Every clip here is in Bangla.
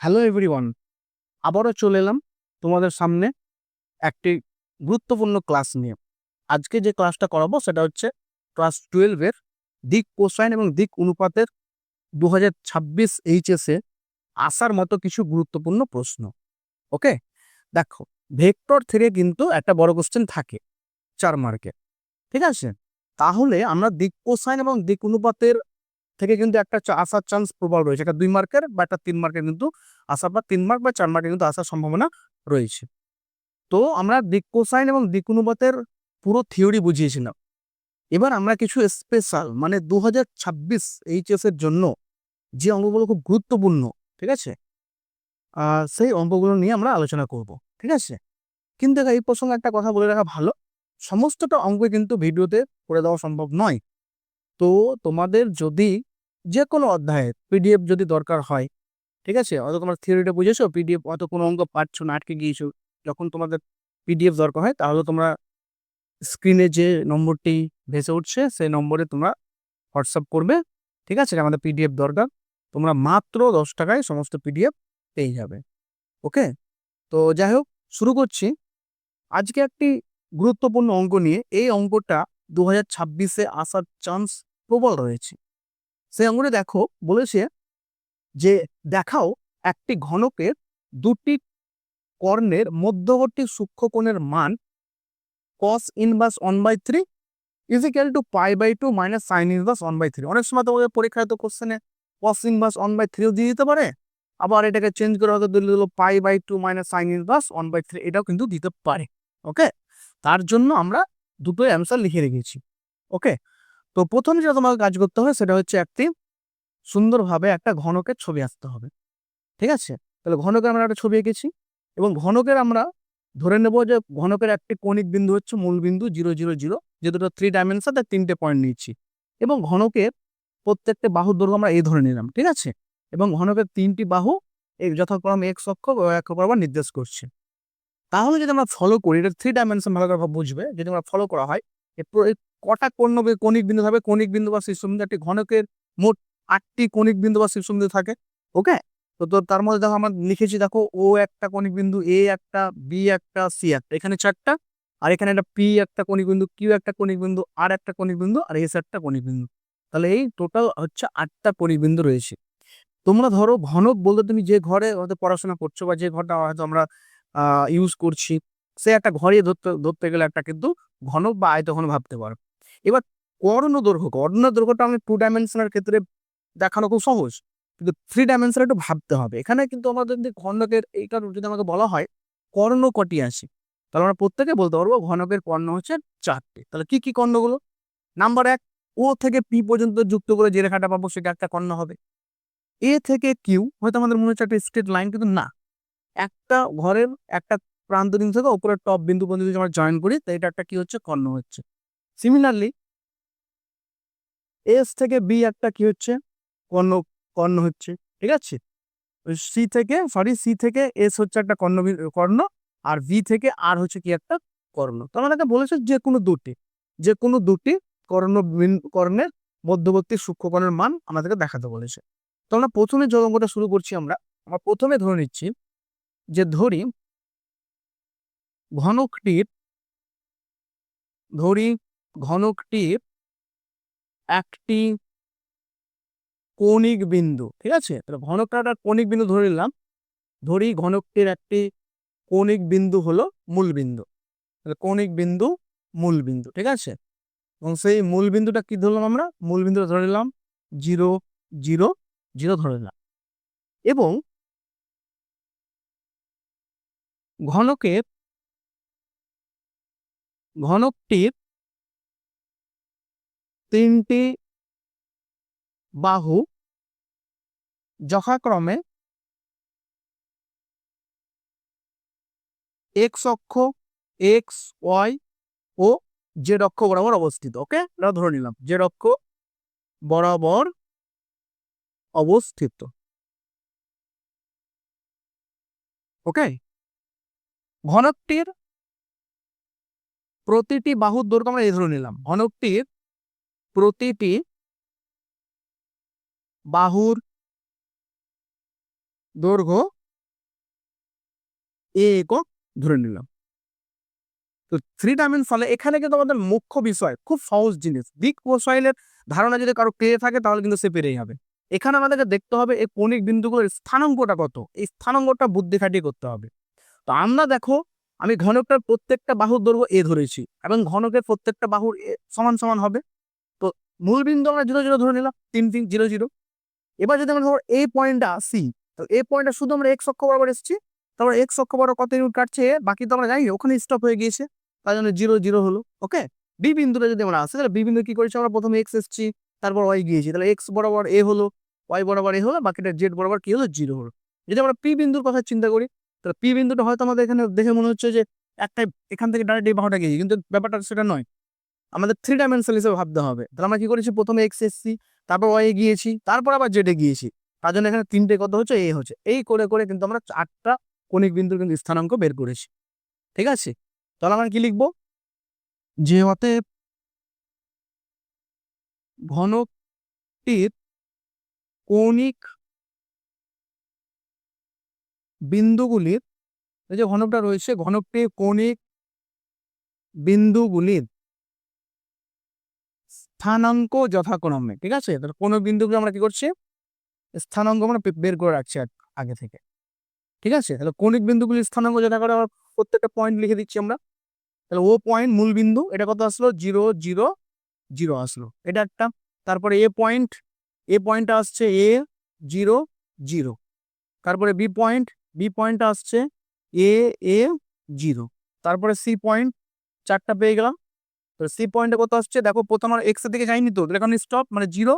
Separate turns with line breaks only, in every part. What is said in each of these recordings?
হ্যালো এভরিওয়ান আবারও চলে এলাম তোমাদের সামনে একটি গুরুত্বপূর্ণ ক্লাস নিয়ে। আজকে যে ক্লাসটা করাবো সেটা হচ্ছে ক্লাস টুয়েলভের দিক কোসাইন এবং দিক অনুপাতের দু হাজার ছাব্বিশ এইচএসে আসার মতো কিছু গুরুত্বপূর্ণ প্রশ্ন। ওকে দেখো ভেক্টর থেকে কিন্তু একটা বড় কোশ্চেন থাকে, চার মার্কে ঠিক আছে? তাহলে আমরা দিক কোসাইন এবং দিক অনুপাতের থেকে কিন্তু একটা আসার চান্স প্রবল রয়েছে। একটা দুই মার্কের বা একটা তিন মার্কের কিন্তু আসার বা তিন মার্ক বা চার মার্কের কিন্তু আসার সম্ভাবনা রয়েছে। তো আমরা দিক কোসাইন এবং দিক অনুপাতের পুরো থিওরি বুঝিয়েছিলাম। এবার আমরা কিছু স্পেশাল মানে দু হাজার ছাব্বিশ এইচএস এর জন্য যে অঙ্কগুলো খুব গুরুত্বপূর্ণ, ঠিক আছে? সেই অঙ্কগুলো নিয়ে আমরা আলোচনা করব, ঠিক আছে? কিন্তু এই প্রসঙ্গে একটা কথা বলে রাখা ভালো, সমস্তটা অঙ্ক কিন্তু ভিডিওতে করে দেওয়া সম্ভব নয়। তো তোমাদের যদি যে কোনো অধ্যায়ের পিডিএফ যদি দরকার হয়, ঠিক আছে? হয়তো তোমার থিওরিটা বুঝেছ পিডিএফ অত কোনো অঙ্ক পাচ্ছ না, আটকে গিয়েছো। যখন তোমাদের পিডিএফ দরকার হয়, তাহলে তোমরা স্ক্রিনে যে নম্বরটি ভেসে উঠছে, সেই নম্বরে তোমরা হোয়াটসঅ্যাপ করবে, ঠিক আছে? আমাদের পিডিএফ দরকার। তোমরা মাত্র দশ টাকায় সমস্ত পিডিএফ পেয়ে যাবে, ওকে? তো যাই হোক, শুরু করছি। আজকে একটি গুরুত্বপূর্ণ অঙ্ক নিয়ে, এই অঙ্কটা দু হাজার ছাব্বিশে আসার চান্স প্রবল রয়েছে। সেই অঙ্কটা দেখো বলেছে যে দেখাও একটি ঘনকের দুটি কর্ণের মধ্যবর্তী সূক্ষ্মকোণের মান cos inverse one by three is equal to pi by two minus sine inverse one by three অনেক সময় তোমাদের পরীক্ষায় তো কোশ্চেনে কস ইনভার্স ওয়ান বাই থ্রিও দিয়ে দিতে পারে, আবার এটাকে চেঞ্জ করে হয়তো দিলে দিল pi by two minus sine inverse one by three এটাও কিন্তু দিতে পারে ওকে তার জন্য আমরা দুটোই অ্যান্সার লিখে রেখেছি ওকে তো প্রথম যেটা তোমাকে কাজ করতে হবে সেটা হচ্ছে একটি সুন্দরভাবে একটা ঘনকের ছবি আঁকতে হবে। ঠিক আছে? তাহলে ঘনকের আমরা একটা ছবি এঁকেছি এবং ঘনকের আমরা ধরে নেব যে ঘনকের একটি কণিক বিন্দু হচ্ছে মূল বিন্দু জিরো জিরো জিরো, যে দুটো থ্রি ডাইমেনশন তার তিনটে পয়েন্ট নিচ্ছি। এবং ঘনকের প্রত্যেকটা বাহুর দৈর্ঘ্য আমরা এই ধরে নিলাম, ঠিক আছে? এবং ঘনকের তিনটি বাহু এই যথাক্রমে এক অক্ষ এক বরাবর নির্দেশ করছে। তাহলে যদি আমরা ফলো করি, এটা থ্রি ডাইমেনশন ভালো করে বুঝবে, যদি আমরা ফলো করা হয় কটা কোণ কণিক বিন্দু থাকবে? কণিক বিন্দু বা শীর্ষবিন্দু একটি ঘনকের মোট আটটি কণিক বিন্দু বা শীর্ষবিন্দু থাকে, ওকে? তো তো তার মধ্যে দেখো আমরা লিখেছি, দেখো ও একটা কণিক বিন্দু এ একটা বি একটা সি একটা, এখানে চারটা, আর এখানে একটা পি একটা কণিক বিন্দু কিউ একটা কণিক বিন্দু আর একটা কণিক বিন্দু, আর এস একটা কণিক বিন্দু। তাহলে এই টোটাল হচ্ছে আটটা কণিক বিন্দু রয়েছে। তোমরা ধরো ঘনক বলতে তুমি যে ঘরে হয়তো পড়াশোনা করছ বা যে ঘরটা হয়তো আমরা ইউজ করছি, সে একটা ঘরে ধরতে ধরতে গেলে একটা কিন্তু ঘনক বা আয়তঘন ভাবতে পারো। এবার কর্ণ দৈর্ঘ্য, কর্ণ দৈর্ঘ্যটা আমি টু ডাইমেনশনের ক্ষেত্রে দেখানো খুব সহজ। কিন্তু থ্রি ডাইমেনশন একটু ভাবতে হবে। এখানে কিন্তু আমাদের যদি ঘনকের এইটা যদি আমাকে বলা হয়, কর্ণ কটি আছে? তাহলে আমরা প্রত্যেকে বলতে পারব ঘনকের কর্ণ হচ্ছে চারটে। তাহলে কি কি কর্ণগুলো? নাম্বার এক, ও থেকে পি পর্যন্ত যুক্ত করে যে রেখাটা পাবো সেটা একটা কর্ণ হবে। এ থেকে কিউ, হয়তো আমাদের মনে হচ্ছে একটা স্ট্রেট লাইন কিন্তু না। একটা ঘরের একটা প্রান্ত থেকে উপরের টপ বিন্দু পর্যন্ত যদি আমরা জয়েন করি তো এটা একটা কি হচ্ছে? কর্ণ হচ্ছে। সিমিলারলি এস থেকে বি একটা কি হচ্ছে? কর্ণ কর্ণ হচ্ছে, ঠিক আছে? সি থেকে সরি সি থেকে এস হচ্ছে একটা কর্ণ কর্ণ, আর ভি থেকে আর হচ্ছে কি একটা কর্ণ। তো আমাদেরকে বলেছে যে কোনো দুটি, যে কোনো দুটি কর্ণ কর্ণের মধ্যবর্তী সূক্ষ্মকর্ণের মান আমাদেরকে দেখাতে বলেছে। তো আমরা প্রথমে যে অঙ্কটা শুরু করছি আমরা। আমরা প্রথমে ধরে নিচ্ছি যে ধরি, ঘনকটির, ধরি ঘনকটির একটি কৌণিক বিন্দু, ঠিক আছে? তাহলে ঘনকটা একটা কৌণিক বিন্দু ধরে নিলাম। ধরি ঘনকটির একটি কৌণিক বিন্দু হলো মূল বিন্দু। কৌণিক বিন্দু মূল বিন্দু, ঠিক আছে? এবং সেই মূল বিন্দুটা কি ধরলাম আমরা? মূল বিন্দুটা ধরে নিলাম জিরো জিরো জিরো ধরে নিলাম। এবং ঘনকের, ঘনকটির তিনটি বাহু যথাক্রমে এক্স অক্ষ এক্স ওয়াই ও জেড অক্ষ বরাবর অবস্থিত ওকে এটা ধরে নিলাম জেড অক্ষ বরাবর অবস্থিত ওকে ঘনকটির প্রতিটি বাহুর দৈর্ঘ্য আমরা এই ধরে নিলাম ঘনকটির প্রতিটি বাহুর দৈর্ঘ্য এ একক ধরে নিলাম। তো থ্রি ডাইমেনশন এখানে কিন্তু আমাদের মুখ্য বিষয়, খুব সহজ জিনিস। দিক প্রসাইলের ধারণা যদি কারও পেয়ে থাকে তাহলে কিন্তু সে পেরেই হবে এখানে আমাদেরকে দেখতে হবে এই কৌণিক বিন্দুগুলোর স্থানাঙ্কটা কত। এই স্থানাঙ্কটা বুদ্ধি খাটিয়ে করতে হবে। তো আমরা দেখো, আমি ঘনকটার প্রত্যেকটা বাহুর দৈর্ঘ্য এ ধরেছি এবং ঘনকের প্রত্যেকটা বাহুর এ সমান সমান হবে। মূল বিন্দু আমরা জিরো জিরো ধরে নিলাম, তিন তিন জিরো জিরো এবার যদি আমরা ধরো এই পয়েন্টটা আসি তো এই পয়েন্টটা শুধু আমরা এক্স অক্ষ বরাবর এসেছি, তারপর এক্স অক্ষ বরাবর কত ইউনিট কাটছে? বাকি তো আমরা জানি ওখানে স্টপ হয়ে গিয়েছে, তার জন্য জিরো জিরো হলো ওকে বি বিন্দুটা যদি আমরা আসি, তাহলে বি বিন্দু কি করেছি? আমরা প্রথমে এক্স এসেছি, তারপর ওয়াই গিয়েছি, তাহলে এক্স বরাবর এ হলো ওয়াই বরাবর এ হলো, বাকিটা জেড বরাবর কি হলো? জিরো হলো। যদি আমরা পি বিন্দুর কথা চিন্তা করি, তাহলে পি বিন্দুটা হয়তো আমাদের এখানে দেখে মনে হচ্ছে যে একটা, এখান থেকে ডাইরেক্ট এই বাহুটা গিয়েছি, কিন্তু ব্যাপারটা সেটা নয়। আমাদের থ্রি ডাইমেনশন হিসেবে ভাবতে হবে। তাহলে আমরা কি করেছি? প্রথমে এক্স এসছি, তারপর ওয়াই গিয়েছি, তারপর আবার জেডে গিয়েছি। তার জন্য এখানে তিনটে কত হচ্ছে? এ হচ্ছে। এই করে করে কিন্তু আমরা চারটা কণিক বিন্দুর কিন্তু স্থানাঙ্ক বের করেছি। ঠিক আছে? তাহলে আমরা কি লিখব? যে অতএব ঘনকটির কৌণিক বিন্দুগুলির, এই যে ঘনকটা রয়েছে, ঘনকটির কৌণিক বিন্দুগুলির স্থানাঙ্ক যথাক্রমে, ঠিক আছে? তাহলে কোনো বিন্দুগুলো আমরা কি করছি? স্থানাঙ্ক আমরা বের করে রাখছি আগ- থেকে। ঠিক আছে? তাহলে কৌণিক বিন্দুগুলির স্থানাঙ্ক যথাক্রমে আমরা প্রত্যেকটা পয়েন্ট লিখে দিচ্ছি আমরা। তাহলে ও পয়েন্ট মূল বিন্দু, এটা কত আসলো? জিরো জিরো জিরো আসলো। এটা একটা। তারপরে এ পয়েন্ট এ পয়েন্ট আসছে এ, জিরো জিরো। তারপরে বি পয়েন্ট বি পয়েন্ট আসছে এ এ, জিরো। তারপরে সি পয়েন্ট চারটা পেয়ে গেলাম। তো সি পয়েন্টে কত আসছে? দেখো, প্রথম আমরা এক্সের দিকে যাইনি তো, তাহলে এখানে স্টপ মানে জিরো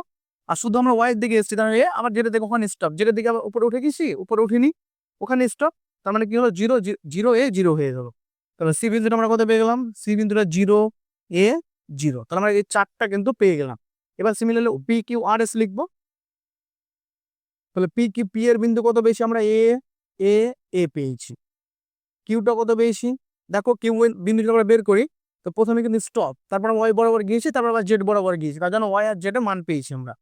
আর শুধু আমরা ওয়াই এর দিকে এসেছি তাহলে এ আবার যেটা দেখো, ওখানে স্টপ যেটা দিকে আবার উপরে উঠে গেছি, উপরে উঠিনি, ওখানে স্টপ তার মানে কি হলো? জিরো জিরো এ জিরো হয়ে গেলো। তাহলে সি বিন্দুটা আমরা কত পেয়ে গেলাম? সি বিন্দুটা জিরো এ জিরো তাহলে আমরা এই চারটা কিন্তু পেয়ে গেলাম। এবার similarly P Q R S লিখব। তাহলে পি কিউ পি এর বিন্দু কত বেশি আমরা? এ এ এ পেয়েছি। কিউটা কত পেয়েছি? দেখো কিউ বিন্দু যদি আমরা বের করি। তো প্রথমে কিন্তু স্টপ তারপর ওয়াই বরাবর গিয়েছি, তারপর আবার জেড বরাবর গিয়েছি। তার জন্য ওয়াই আর জেডের মান পেয়েছি আমরা।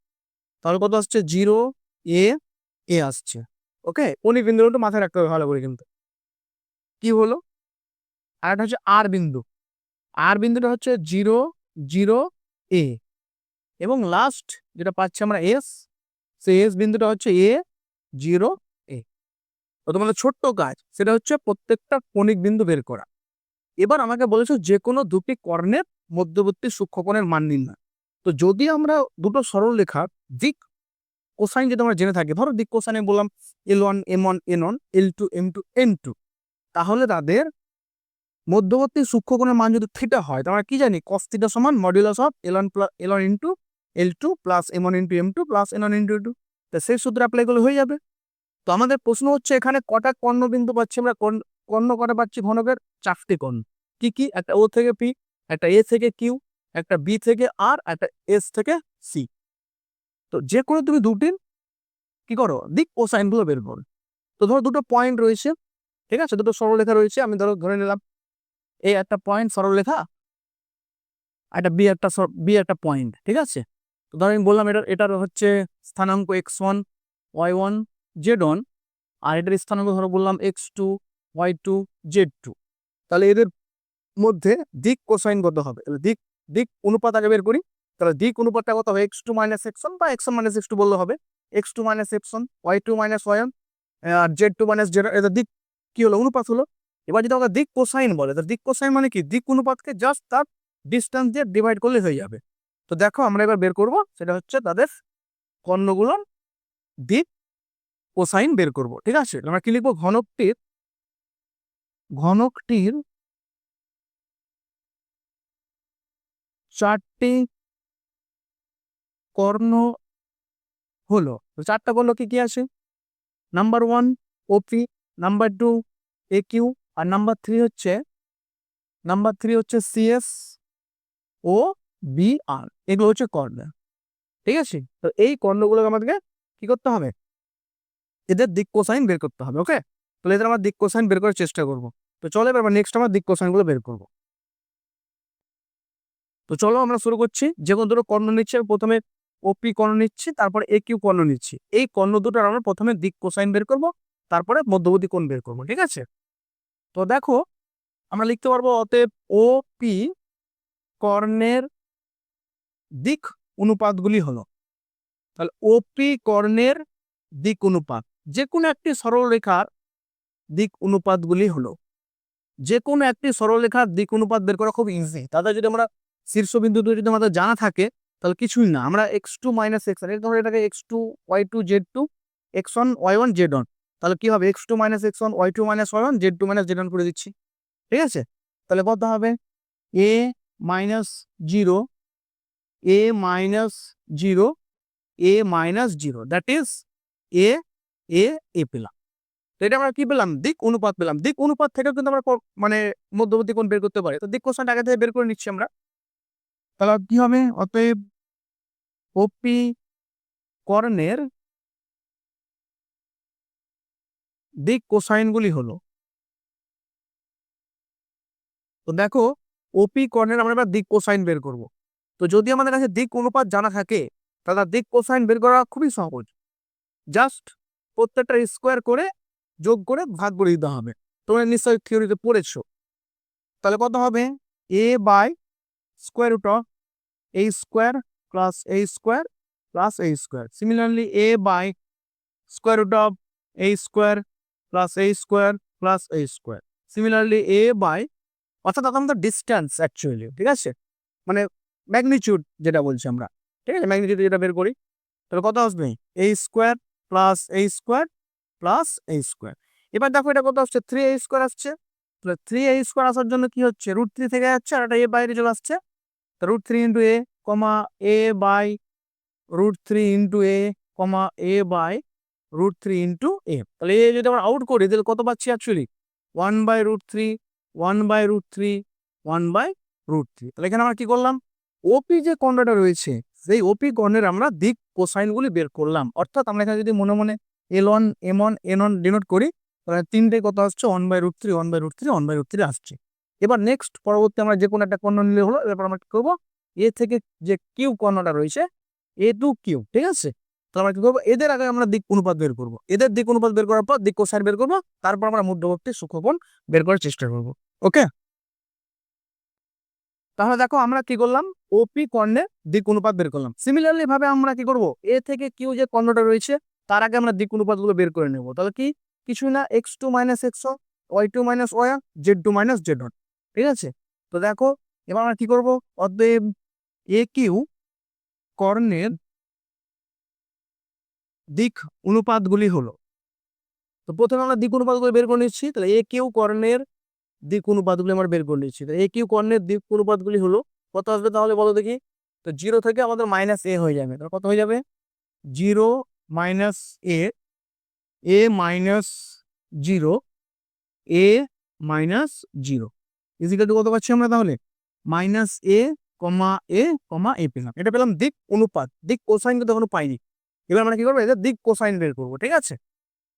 তাহলে কত আসছে? জিরো এ এ আসছে। ওকে উনি বিন্দুটা মাথায় রাখতে হবে ভালো করে কিন্তু। কি হলো? আর একটা হচ্ছে আর বিন্দু। আর বিন্দুটা হচ্ছে জিরো জিরো এ এবং লাস্ট যেটা পাচ্ছি আমরা এস সেই এস বিন্দুটা হচ্ছে এ জিরো এ তোমাদের ছোট্ট কাজ, সেটা হচ্ছে প্রত্যেকটা কণিক বিন্দু বের করা। এবার আমাকে বলেছ যে কোনো দুটি কর্ণের মধ্যবর্তী সূক্ষ্মকোণের মান নির্ণয়। তো যদি আমরা দুটো সরল রেখার দিক কোসাইন যদি আমরা জেনে থাকি, ধরো দিক কোসাইনে বললাম L one M one N one L two M two N two তাহলে তাদের মধ্যবর্তী সূক্ষ্মকোণের মান যদি থিটা হয় তো আমরা কি জানি? কস থিটা সমান modulus of L one plus L one into L two plus M one into M two plus N one into two তো সেই সূত্র অ্যাপ্লাই করলে হয়ে যাবে। তো আমাদের প্রশ্ন হচ্ছে, এখানে কটা কর্ণবিন্দু পাচ্ছি আমরা? কর্ণ কটা পাচ্ছি ঘনকের? চারটি কর্ণ। কি কি? একটা ও থেকে পি একটা এ থেকে কিউ একটা বি থেকে আর একটা এস থেকে সি তো যে কোনো তুমি দুটির কি করো? দিক ও সাইনগুলো বের করো। তো ধরো দুটো পয়েন্ট রয়েছে, ঠিক আছে? দুটো সরলরেখা রয়েছে, আমি ধরো ধরে নিলাম এই একটা পয়েন্ট সরলরেখা, একটা বি একটা বি একটা পয়েন্ট ঠিক আছে? তো ধরো আমি বললাম এটা এটার হচ্ছে স্থানাঙ্ক X one Y one Z one আর এটার স্থানাঙ্ক ধরো বললাম X two, Y two, Z two. তাহলে এদের মধ্যে দিক কোসাইন কত হবে? দিক দিক অনুপাত আগে বের করি। তাহলে দিক অনুপাতটা কত হবে? X two minus X one বা X one minus X two বললে হবে। X two minus X one, Y two minus Y one, আর জেড টু মাইনাস জেড এদের দিক কি হলো? অনুপাত হলো। এবার যদি আমাকে দিক কোসাইন বলে, তাহলে দিক কোসাইন মানে কি? দিক অনুপাতকে জাস্ট তার ডিস্টেন্স দিয়ে ডিভাইড করলে হয়ে যাবে। তো দেখো আমরা এবার বের করব, সেটা হচ্ছে তাদের কর্ণগুলোর দিক কোসাইন বের করব, ঠিক আছে? আমরা কি লিখব? ঘনকটির ঘনকটির চারটি কর্ণ হলো। চারটা কর্ণ কি কি আছে? Number one OP number two A Q R number three হচ্ছে নাম্বার থ্রি হচ্ছে সিএস ও বি আর এগুলো হচ্ছে কর্ণ। ঠিক আছে? তো এই কর্ণগুলোকে আমাদেরকে কি করতে হবে? এদের দিক কোসাইন বের করতে হবে ওকে তাহলে এদের আমরা দিক কোসাইন বের করার চেষ্টা করব। তো চলো এবার নেক্সট আমরা দিক কোসাইনগুলো বের করব। তো চলো আমরা শুরু করছি। যে কোনো দুটো কর্ণ নিচ্ছি প্রথমে ওপি কর্ণ নিচ্ছি, তারপর এ কিউ কর্ণ নিচ্ছি। এই কর্ণ দুটোর আমরা প্রথমে দিক কোসাইন বের করব, তারপরে মধ্যবর্তী কোণ বের করব, ঠিক আছে? তো দেখো, আমরা লিখতে পারব অতএব ও পি কর্ণের দিক অনুপাতগুলি হলো, তাহলে ওপি কর্ণের দিক অনুপাত। যে কোনো একটি সরলরেখার দিক অনুপাতগুলি হলো যে কোনো একটি সরলরেখার দিক অনুপাত বের করা খুব ইজি তাদের যদি আমরা শীর্ষবিন্দু দুটো যদি আমাদের জানা থাকে, তাহলে কিছুই না, আমরা X two minus X one ধরো এটাকে X two Y two Z two X one Y one Z one তাহলে কী হবে? X two minus X one Y two minus Y one Z two minus Z one করে দিচ্ছি, ঠিক আছে? তাহলে কত হবে? A minus zero A minus zero A minus zero that is A A A পেলাম। তো এটা আমরা কি পেলাম? দিক অনুপাত পেলাম। দিক অনুপাত থেকে কিন্তু আমরা মানে মধ্যবর্তী কোণ বের করতে পারি। তো দিক কোষণটা আগে থেকে বের করে নিচ্ছি আমরা। তাহলে কি হবে? অতএব ওপি কর্ণের দিক কোসাইনগুলি হলো। তো দেখো ওপি কর্ণের আমরা এবার দিক কোসাইন বের করব। তো যদি আমাদের কাছে দিক অনুপাত জানা থাকে, তাহলে দিক কোসাইন বের করা খুবই সহজ। জাস্ট প্রত্যেকটা স্কোয়ার করে যোগ করে ভাগ করে দিতে হবে। তোমরা নিশ্চয়ই থিওরিতে পড়েছো। তাহলে কত হবে? A by square root of A square plus A square plus A square similarly A by square root of A square plus A square plus A square similarly A by অর্থাৎ আমাদের ডিস্টেন্স অ্যাকচুয়ালি ঠিক আছে? মানে ম্যাগনিচিউড যেটা বলছি আমরা। ঠিক আছে? ম্যাগনিচিউড যেটা বের করি। তাহলে কত আসবে? A square plus A square plus A square এবার দেখো এটা কত আসছে? থ্রি এ স্কোয়ার আসছে। তাহলে থ্রি এ স্কোয়ার আসার জন্য কি হচ্ছে? রুট থ্রি থেকে যাচ্ছে আর এটা এ বাইরে চলে আসছে। তো root three into A comma A by root three into A comma A by root three into A তাহলে এ যদি আমরা আউট করি, তাহলে কত পাচ্ছি actually one by root three one by root three one by root three তাহলে এখানে আমরা কি করলাম? ওপি যে কর্ণটা রয়েছে। সেই ওপি কর্ণের আমরা দিক কোসাইনগুলি বের করলাম। অর্থাৎ আমরা এখানে যদি মনে মনে L one M one N one denote করি, তাহলে তিনটে কত আসছে one by root three one by root three one by root three আসছে। এবার নেক্সট পরবর্তী আমরা যে কোনো একটা কর্ণ নিলে হলো, এরপর আমরা কি করব? এ থেকে যে কিউ কর্ণটা রয়েছে এ টু কিউ ঠিক আছে? তাহলে আমরা কি করব? এদের আগে আমরা দিক অনুপাত বের করব। এদের দিক অনুপাত বের করার পর দিক কোসাইন বের করব, তারপর আমরা মধ্যবর্তী সূক্ষ্মকোণ বের করার চেষ্টা করব। ওকে তাহলে দেখো আমরা কি করলাম? ওপি কর্ণের দিক অনুপাত বের করলাম। সিমিলারলি ভাবে আমরা কি করব? এ থেকে কিউ যে কর্ণটা রয়েছে, তার আগে আমরা দিক অনুপাতগুলো বের করে নেব। তাহলে কি? কিছু না X two minus X Y two minus Y Z two minus Z one ঠিক আছে? তো দেখো, এবার আমরা কি করব? অতএব এ কিউ কর্ণের দিক অনুপাতগুলি হলো। তো প্রথমে আমরা দিক অনুপাতগুলো বের করে নিচ্ছি, তাহলে এ কিউ কর্ণের দিক অনুপাতগুলি আমরা বের করে নিচ্ছি। তাহলে এ কিউ কর্ণের দিক অনুপাতগুলি হলো, কত আসবে তাহলে বলো দেখি? তো জিরো থেকে আমাদের মাইনাস এ হয়ে যাবে। কত হয়ে যাবে? Zero minus A A minus zero A minus zero is equal to কত পাচ্ছি আমরা তাহলে? মাইনাস এ কমা এ কমা এ পেলাম। এটা পেলাম দিক অনুপাত। দিক কোসাইন কিন্তু এখনও পাইনি। এবার আমরা কি করব? এটা দিক কোসাইন বের করব, ঠিক আছে?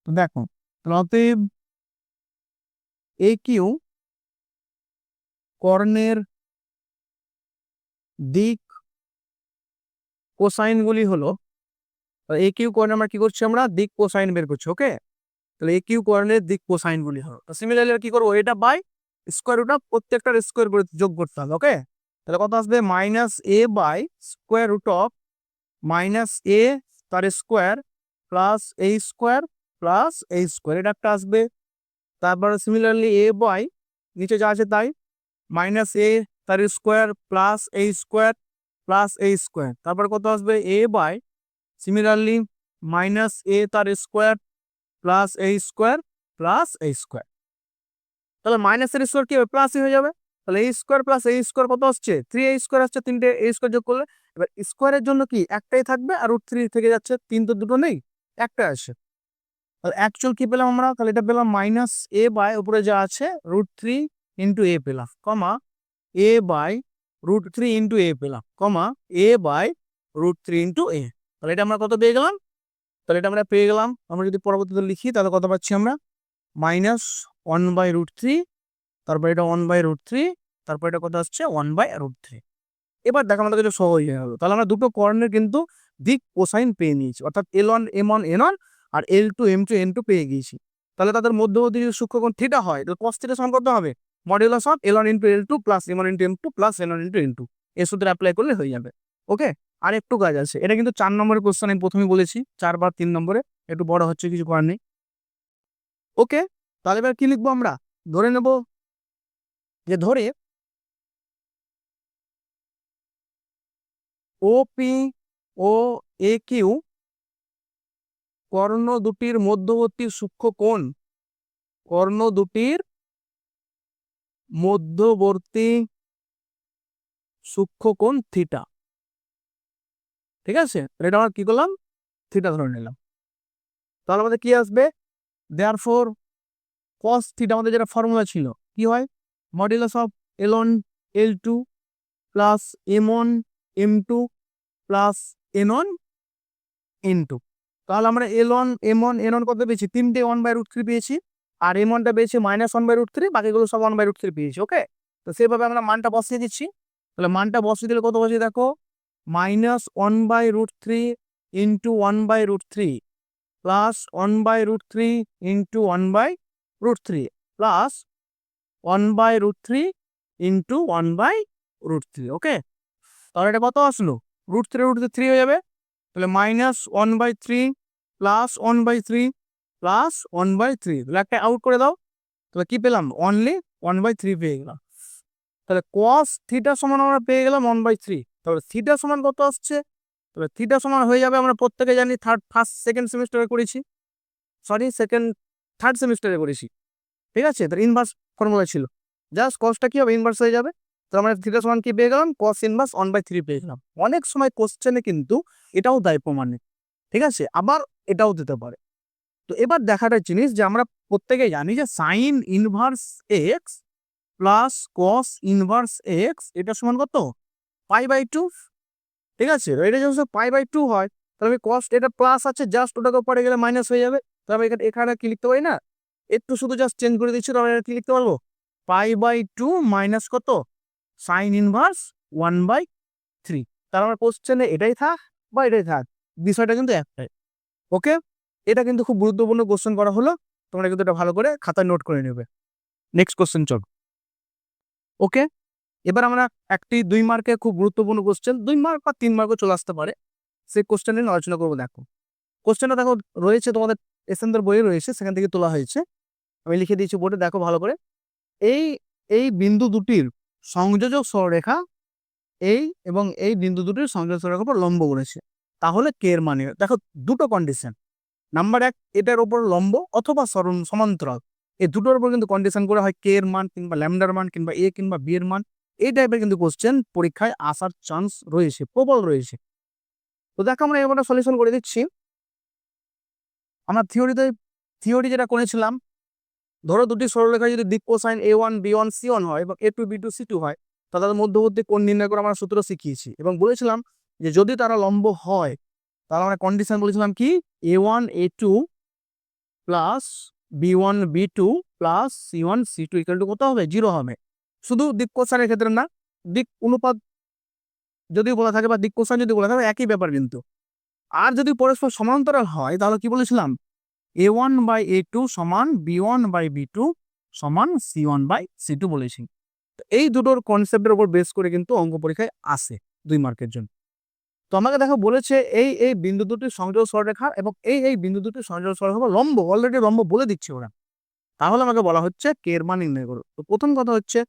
তো দেখো, তাহলে অতএব এ কিউ কর্ণের দিক কোসাইনগুলি হলো এ কিউ কর্ণে আমরা কি করছি আমরা? দিক কোসাইন বের করছি ওকে তাহলে এ কিউ কর্ণের দিক কোসাইনগুলি হলো। সিমিলারলি কি করব? এটা বাই স্কোয়ার রুট অফ প্রত্যেকটার স্কোয়ার করে যোগ করতে হবে ওকে তাহলে কত আসবে? Minus A by square root of minus A তার square plus A square plus A square এটা একটা আসবে। তারপর সিমিলারলি এ বাই নিচে যা আছে তাই। মাইনাস এ তার square plus A square plus A square. তারপর কত আসবে? A by similarly minus A তার square plus A square plus A square. তাহলে মাইনাসের স্কোয়ার কি হবে? প্লাসই হয়ে যাবে। তাহলে A square plus A square কত আসছে? থ্রি এ স্কোয়ার আসছে, তিনটে এ স্কোয়ার যোগ করলে এবার স্কোয়ারের জন্য কি একটাই থাকবে আর রুট থ্রি থেকে যাচ্ছে, তিন তো দুটো নেই একটা আসে। তাহলে অ্যাকচুয়াল কি পেলাম আমরা? তাহলে এটা পেলাম মাইনাস এ বাই উপরে যা আছে রুট থ্রি ইন্টু এ পেলাম comma A by root three into A পেলাম comma A by root three into A তাহলে এটা আমরা কত পেয়ে গেলাম? তাহলে এটা আমরা পেয়ে গেলাম, আমরা যদি পরবর্তীতে লিখি, তাহলে কত পাচ্ছি আমরা? Minus one by root three তারপর এটা ওয়ান বাই রুট থ্রি তারপর এটা কত আসছে? ওয়ান বাই রুট থ্রি এবার দেখো আমাদের কাছে সহজ হয়ে গেল। তাহলে আমরা দুটো কর্ণের কিন্তু দিক কোসাইন পেয়ে নিয়েছি, অর্থাৎ L one M one N one আর L two M two N two পেয়ে গিয়েছি। তাহলে তাদের মধ্যবর্তী যদি সূক্ষ্মকোণ থিটা হয়, তাহলে কস থিটা সমান কত হবে? Modulus of L one into L two plus M one into M two plus L one into N two এ সূত্রে অ্যাপ্লাই করলে হয়ে যাবে। ওকে আর একটু কাজ আছে। এটা কিন্তু চার নম্বরের কোশ্চেন আমি প্রথমেই বলেছি। চার বা তিন নম্বরে। একটু বড় হচ্ছে, কিছু করার নেই। ওকে তাহলে এবার কি লিখব আমরা? ধরে নেব যে ধরে ও পি ও এ কিউ কর্ণ দুটির মধ্যবর্তী সূক্ষ্ম কোণ। কর্ণ দুটির মধ্যবর্তী সূক্ষ্মকোণ থিটা ঠিক আছে? এটা আমরা কি করলাম? থিটা ধরে নিলাম। তাহলে আমাদের কি আসবে? দেয়ার ফোর কস থিটা আমাদের যেটা ফর্মুলা ছিল, কি হয়? Modulus of L one L two plus M one M two plus N one N two তাহলে আমরা L one M one N one কত পেয়েছি? তিনটে ওয়ান বাই রুট থ্রি পেয়েছি। আর এই মানটা পেয়েছি minus one by root three বাকিগুলো সব ওয়ান বাই রুট থ্রি পেয়েছি ওকে তো সেভাবে আমরা মানটা বসিয়ে দিচ্ছি তাহলে মানটা বসিয়ে দিলে কত বসিয়ে দেখো minus one by root three into one by root three plus one by root three into one by root three plus one by root three into one by root three okay তাহলে এটা কত আসলো রুট থ্রি রুট থ্রি হয়ে যাবে তাহলে minus one by three plus one by three plus one by three তাহলে একটা আউট করে দাও। তাহলে কি পেলাম? অনলি ওয়ান বাই থ্রি পেয়ে গেলাম। তাহলে কস থিটা সমান আমরা পেয়ে গেলাম ওয়ান বাই থ্রি তাহলে থিটা সমান কত আসছে? তবে থিটা সমান হয়ে যাবে আমরা প্রত্যেকে জানি থার্ড ফার্স্ট সেকেন্ড সেমিস্টারে করেছি। সরি সেকেন্ড থার্ড সেমিস্টারে করেছি। ঠিক আছে? তার ইনভার্স ফর্মুলা ছিল। জাস্ট কসটা কি হবে? ইনভার্স হয়ে যাবে। তো আমরা থিটা সমান কি পেয়ে গেলাম? Cos inverse one by three পেয়ে গেলাম। অনেক সময় কোশ্চেনে কিন্তু এটাও দেয় প্রমাণে ঠিক আছে? আবার এটাও দিতে পারে। তো এবার দেখাটা জিনিস যে আমরা প্রত্যেকে জানি যে sine inverse x plus cos inverse x এটা সমান কত? পাই বাই টু ঠিক আছে? এটা যখন পাই বাই টু হয়, তাহলে আমি কস্ট এটা প্লাস আছে জাস্ট ওটাকে পরে গেলে মাইনাস হয়ে যাবে। তাহলে এখানে এখানে কি লিখতে পারি না? একটু শুধু জাস্ট চেঞ্জ করে দিচ্ছি, তাহলে কি লিখতে পারব? পাই বাই টু মাইনাস কত? Sine inverse one by three তার আমার কোশ্চেনে এটাই থাক বা এটাই থাক। বিষয়টা কিন্তু একটাই। ওকে এটা কিন্তু খুব গুরুত্বপূর্ণ কোশ্চেন করা হলো। তোমরা কিন্তু এটা ভালো করে খাতায় নোট করে নেবে। নেক্সট কোশ্চেন চল। ওকে এবার আমরা একটি দুই মার্কে খুব গুরুত্বপূর্ণ কোশ্চেন দুই মার্ক বা তিন মার্কও চলে আসতে পারে। সেই কোশ্চেন নিয়ে আলোচনা করব দেখো। কোশ্চেনটা দেখো, রয়েছে তোমাদের এসএনদের বইয়ে রয়েছে, সেখান থেকে তোলা হয়েছে। আমি লিখে দিয়েছি বোর্ডে দেখো ভালো করে। এই এই বিন্দু দুটির সংযোজক সররেখা এই এবং এই বিন্দু দুটির সংযোজক সররেখার উপর লম্ব করেছে। তাহলে কে এর মানে দেখো দুটো কন্ডিশন নাম্বার এক, এটার উপর লম্ব অথবা সরণ সমান্তরাল। এই দুটোর উপর কিন্তু কন্ডিশন করে হয় কে এর মান কিংবা ল্যামডার মান কিংবা এ কিংবা বি এর মান। এই টাইপের কিন্তু কোশ্চেন পরীক্ষায় আসার চান্স রয়েছে, প্রবল রয়েছে। তো দেখো আমরা এবার সলিউশন করে দিচ্ছি। আমরা থিওরিতে থিওরি যেটা করেছিলাম, ধরো দুটি সরলরেখা যদি দিক cosine a one b one c one হয় এবং a two b two c two হয় তাদের মধ্যবর্তী কোণ নির্ণয় করে আমরা সূত্র শিখিয়েছি এবং বলেছিলাম যে যদি তারা লম্ব হয় তাহলে আমরা কন্ডিশন বলেছিলাম কি? A one a two plus b one b two plus c one c two equal to কত হবে? জিরো হবে। শুধু দিক কোসাইনের ক্ষেত্রে না, দিক অনুপাত যদি বলা থাকে বা দিক কোসাইন যদি বলা থাকে, একই ব্যাপার কিন্তু। আর যদি পরস্পর সমান্তরাল হয়, তাহলে কি বলেছিলাম? A one by a two সমান b one by b two সমান c one by c two বলেছি। এই দুটোর কনসেপ্টের উপর বেস করে কিন্তু অঙ্ক পরীক্ষায় আসে দুই মার্কের জন্য। তো আমাকে দেখো বলেছে, এই এই বিন্দু দুটির সংযোগ সররেখা এবং এই এই বিন্দু দুটির সংযোগ সররেখা লম্ব অলরেডি লম্ব বলে দিচ্ছে ওরা। তাহলে আমাকে বলা হচ্ছে কে এর মান নির্ণয় করো। তো প্রথম কথা হচ্ছে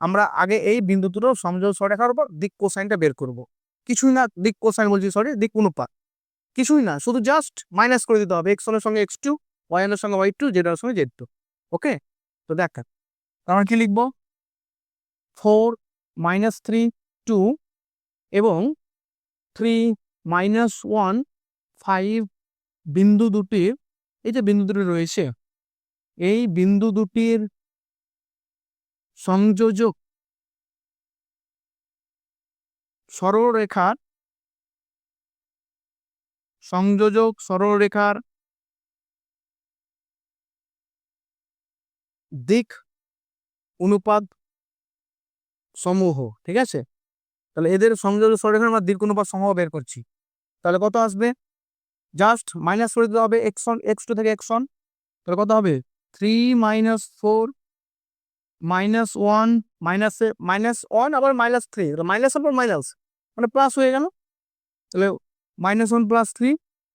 আমরা আগে এই বিন্দু দুটোর সংযোগ সররেখার উপর দিক কোসাইনটা বের করব। কিছুই না, দিক কোসাইন বলছি সরি দিক অনুপাত। কিছুই না, শুধু জাস্ট মাইনাস করে দিতে হবে এক্স ওয়ানের সঙ্গে এক্স টু ওয়াই এর সঙ্গে ওয়াই টু জেডের সঙ্গে জেড টু ওকে তো দেখ, আমরা কি লিখব? ফোর মাইনাস থ্রি টু এবং থ্রি মাইনাস ওয়ান ফাইভ বিন্দু দুটির, এই যে বিন্দু দুটি রয়েছে, এই বিন্দু দুটির সংযোজক সরলরেখার সংযোজক সরলরেখার দিক অনুপাত সমূহ, ঠিক আছে? তাহলে এদের সংযোজক সরলরেখার আমরা দীর্ঘ অনুপাত সমূহ বের করছি। তাহলে কত আসবে? জাস্ট মাইনাস করে দিতে হবে এক্স ওয়ান এক্স টু থেকে এক্স ওয়ান তাহলে কত হবে? Three minus four minus one মাইনাসে মাইনাস ওয়ান আবার মাইনাস থ্রি মাইনাস আবার মাইনাস মানে প্লাস হয়ে গেল। তাহলে minus one plus three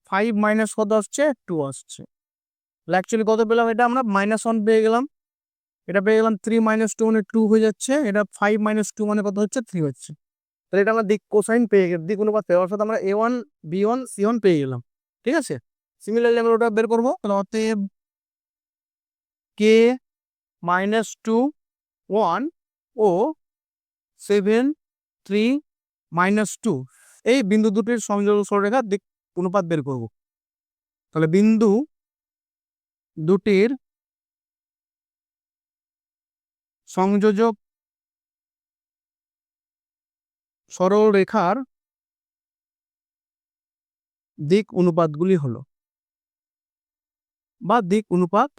five minus কত আসছে? টু আসছে। তাহলে অ্যাকচুয়ালি কত পেলাম এটা আমরা? মাইনাস ওয়ান পেয়ে গেলাম। এটা পেয়ে গেলাম থ্রি মাইনাস টু মানে টু হয়ে যাচ্ছে। এটা ফাইভ মাইনাস টু মানে কত হচ্ছে? থ্রি হচ্ছে। তাহলে এটা আমরা দিক কোসাইন পেয়ে গেলাম। দিক অনুপাত পেয়ে অর্থাৎ আমরা a one b one c one পেয়ে গেলাম। ঠিক আছে? সিমিলারলি আমরা ওটা বের করব। তাহলে অতএব কে মাইনাস টু ওয়ান ও সেভেন থ্রি মাইনাস টু এই বিন্দু দুটির সংযোগ সররেখার দিক অনুপাত বের করব। তাহলে বিন্দু দুটির সংযোজক সরল রেখার দিক অনুপাতগুলি হলো বা দিক অনুপাত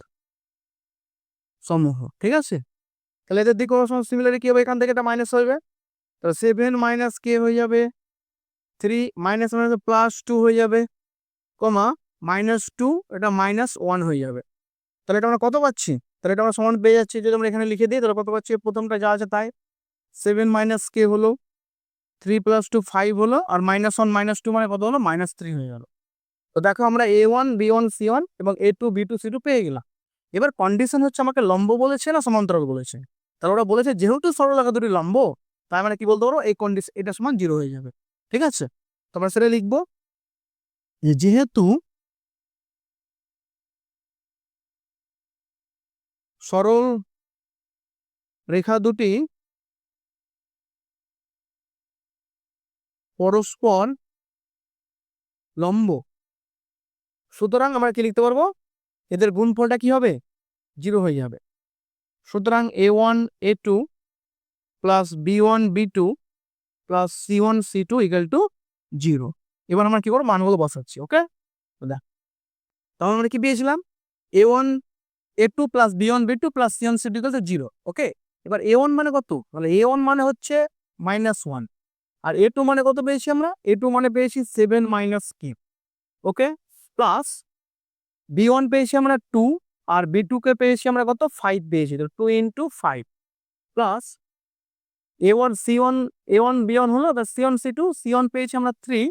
সমূহ, ঠিক আছে? তাহলে এদের দিক সিমিলারি কি হবে? এখান থেকে এটা মাইনাস হবে তাহলে সেভেন মাইনাস কে হয়ে যাবে? Three minus minus plus two হয়ে যাবে কমা মাইনাস টু এটা মাইনাস ওয়ান হয়ে যাবে। তাহলে এটা আমরা কত পাচ্ছি? তাহলে এটা আমরা সমান পেয়ে যাচ্ছি। যদি আমরা এখানে লিখে দিই, তাহলে কত পাচ্ছি? প্রথমটা যা আছে তাই। সেভেন মাইনাস কে হলো? থ্রি প্লাস টু ফাইভ হলো আর মাইনাস ওয়ান মাইনাস টু মানে কত হলো? মাইনাস থ্রি হয়ে গেল। তো দেখো আমরা a one b one c one এবং a two b two c two পেয়ে গেলাম। এবার কন্ডিশন হচ্ছে আমাকে লম্ব বলেছে না সমান্তরাল বলেছে? তাহলে ওরা বলেছে যেহেতু সরলরেখা দুটি লম্ব তাই মানে কি বলতে পারো? এই কন্ডিশন এটা সমান জিরো হয়ে যাবে। ঠিক আছে? তোমরা সেটা লিখব। যেহেতু সরল রেখা দুটি পরস্পর লম্ব। সুতরাং আমরা কি লিখতে পারব? এদের গুণফলটা কি হবে? জিরো হয়ে যাবে। সুতরাং a one, a two plus b one, b two plus c one, c two equal to zero. এবার আমরা কি করব? মানগুলো বসাচ্ছি, ওকে? দেখ, তাহলে আমরা কি পেয়েছিলাম? A one, a two plus b one, b two plus c one, c two equal to zero, okay? এবার এ ওয়ান মানে কত? তাহলে এ ওয়ান মানে হচ্ছে মাইনাস ওয়ান। আর এ টু মানে কত পেয়েছি আমরা? এ টু মানে পেয়েছি সেভেন মাইনাস কি ওকে প্লাস বি ওয়ান পেয়েছি আমরা টু আর বি টুকে পেয়েছি আমরা কত? ফাইভ পেয়েছি, তো two into five plus a one c one a one b one হলো c one c two c one পেয়েছি আমরা থ্রি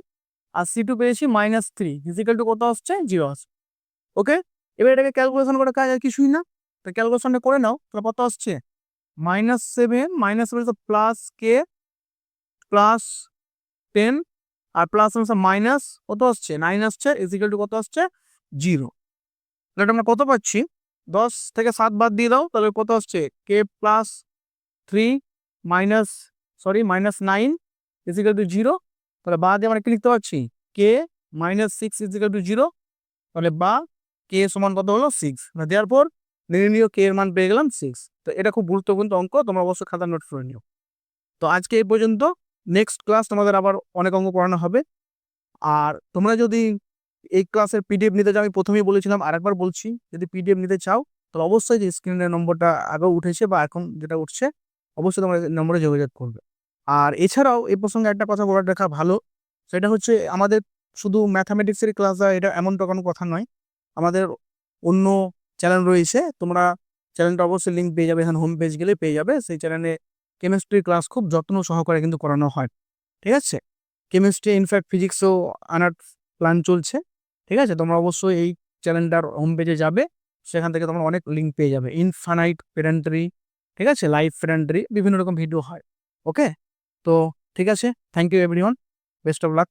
আর সি টু পেয়েছি minus three is equal to কত আসছে? জিরো আসছে ওকে এবার এটাকে ক্যালকুলেশন করার কাজ আর কিছুই না, তো ক্যালকুলেশনটা করে নাও, তাহলে কত আসছে? Minus seven minus seven plus k plus ten আর প্লাস মাইনাস কত আসছে? নাইন আসছে ইজিক্যাল টু কত আসছে? জিরো তাহলে আমরা কত পাচ্ছি? দশ থেকে সাত বাদ দিয়ে দাও, তাহলে কত আসছে? K plus three minus sorry minus nine is equal to zero তাহলে বা দিয়ে আমরা কি লিখতে পারছি? K minus six is equal to zero তাহলে বা কে সমান কত হলো? সিক্স দেওয়ার পর নির্ণীয় কে এর মান পেয়ে গেলাম সিক্স তো এটা খুব গুরুত্বপূর্ণ অঙ্ক, তোমরা অবশ্যই খাতা নোট করে নিও। তো আজকে এই পর্যন্ত। নেক্সট ক্লাস তোমাদের আবার অনেক অঙ্ক পড়ানো হবে। আর তোমরা যদি এই ক্লাসের পিডিএফ নিতে চাও আমি প্রথমেই বলেছিলাম, আরেকবার বলছি, যদি পিডিএফ নিতে চাও, তাহলে অবশ্যই যে স্ক্রিনের নম্বরটা আগেও উঠেছে বা এখন যেটা উঠছে, অবশ্যই তোমরা নম্বরে যোগাযোগ করবে। আর এছাড়াও এই প্রসঙ্গে একটা কথা বলার দেখা ভালো, সেটা হচ্ছে আমাদের শুধু ম্যাথামেটিক্সের ক্লাস দেওয়া, এটা এমনটা কোনো কথা নয়। আমাদের অন্য চ্যানেল রয়েছে, তোমরা চ্যানেলটা অবশ্যই লিঙ্ক পেয়ে যাবে, এখানে হোম পেজ গেলে পেয়ে যাবে, সেই চ্যানেলে কেমিস্ট্রি ক্লাস খুব যত্ন সহকারে কিন্তু করানো হয়, ঠিক আছে? কেমিস্ট্রি ইনফ্যাক্ট ফিজিক্সও আনার প্ল্যান চলছে, ঠিক আছে? তোমরা অবশ্যই এই চ্যানেলটার হোম পেজে যাবে, সেখান থেকে তোমরা অনেক লিঙ্ক পেয়ে যাবে। ইনফানাইট পেডেন্ট্রি ঠিক আছে? লাইভ পেডেন্ট্রি বিভিন্ন রকম ভিডিও হয় ওকে তো, ঠিক আছে? Thank you everyone best of luck